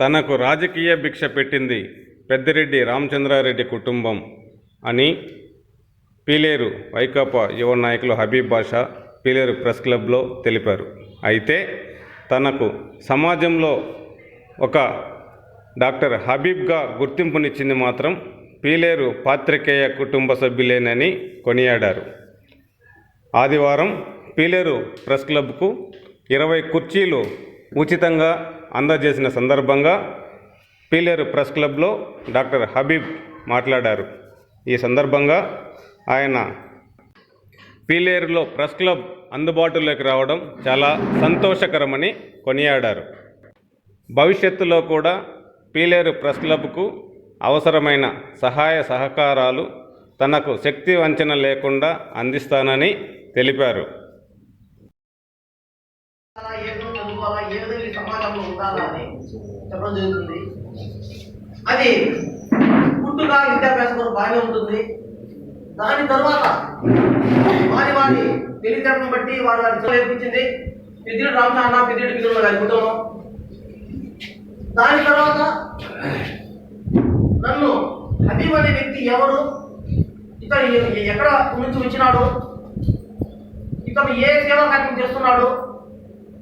తనకు రాజకీయ భిక్ష పెట్టింది పెద్దిరెడ్డి రామచంద్రారెడ్డి కుటుంబం అని పీలేరు వైకాపా యువ నాయకులు హబీబ్ బాషా పీలేరు ప్రెస్ క్లబ్లో తెలిపారు. అయితే తనకు సమాజంలో ఒక డాక్టర్ హబీబ్గా గుర్తింపునిచ్చింది మాత్రం పీలేరు పాత్రికేయ కుటుంబ సభ్యులేనని కొనియాడారు. ఆదివారం పీలేరు ప్రెస్ క్లబ్కు ఇరవై కుర్చీలు ఉచితంగా అందజేసిన సందర్భంగా పీలేరు ప్రెస్ క్లబ్లో డాక్టర్ హబీబ్ మాట్లాడారు. ఈ సందర్భంగా ఆయన పీలేరులో ప్రెస్ క్లబ్ అందుబాటులోకి రావడం చాలా సంతోషకరమని కొనియాడారు. భవిష్యత్తులో కూడా పీలేరు ప్రెస్ క్లబ్కు అవసరమైన సహాయ సహకారాలు తనకు శక్తి వంచన లేకుండా అందిస్తానని తెలిపారు. అలా ఏ విధంగా సమాజంలో ఉండాలా అని చెప్పడం జరుగుతుంది. అది పుట్టుక విద్యాభ్యాసం కూడా బాగానే ఉంటుంది. దాని తర్వాత వారి వారి తెలివితేటను బట్టి వారి వారి నేర్పించింది. పెద్దిరెడ్డి రామచంద్ర పెద్దిరెడ్డి పిల్లలు గారి కుటుంబం. దాని తర్వాత నన్ను హబీబ్ అనే వ్యక్తి ఎవరు? ఇతను ఎక్కడ నుంచి వచ్చినాడు? ఇతను ఏ సేవా కార్యక్రమం చేస్తున్నాడు?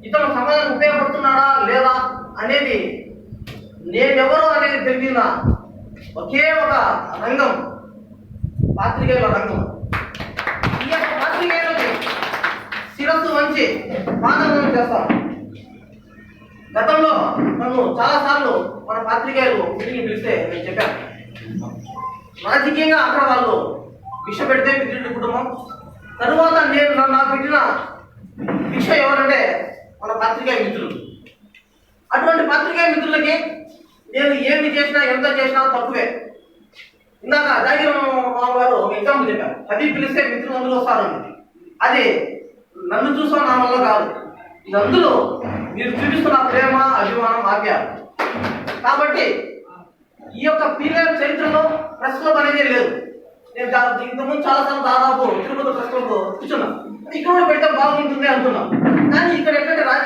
ఇతను సమాజానికి ఉపయోగపడుతున్నాడా లేదా అనేది నేనెవరో అనేది తెలియన ఒకే ఒక రంగం పాత్రికేయుల రంగం. ఈ యొక్క పాత్రికేయులకి శిరస్సు మంచి పాదం చేస్తాం. గతంలో నన్ను చాలాసార్లు మన పాత్రికేయులు మీటింగ్ పిలిస్తే నేను చెప్పాను. రాజకీయంగా అక్కడ వాళ్ళు భిక్ష పెడితే మిత్రుడి కుటుంబం. తరువాత నేను నన్ను నాకు పెట్టిన భిక్ష పత్రికా మిత్రులు. అటువంటి పాత్రికేయ మిత్రులకి నేను ఏమి చేసినా ఎంత చేసినా తక్కువే. ఇందాక జాగిర్ రావు గారు ఒక ఎగ్జాంపుల్ చెప్పారు. అది పిలిస్తే మిత్రులు అందులో వస్తారని అది నన్ను చూసాం నా వల్ల కాదు. ఇది అందులో మీరు చూపిస్తున్న ప్రేమ అభిమానం ఆప్యాలు కాబట్టి ఈ యొక్క పీరియడ్ చరిత్రలో ప్రెస్ క్లబ్ అనేది లేదు. నేను దా- ఇంతకుముందు చాలాసార్లు దాదాపు తిరుపతి ప్రెస్ క్లబ్ కూర్చున్నాను ఇక్కడ కూడా పెడితే బాగుంటుంది అనుకున్నాం కానీ ఇక్కడ ఎట్లంటే రాజకీయ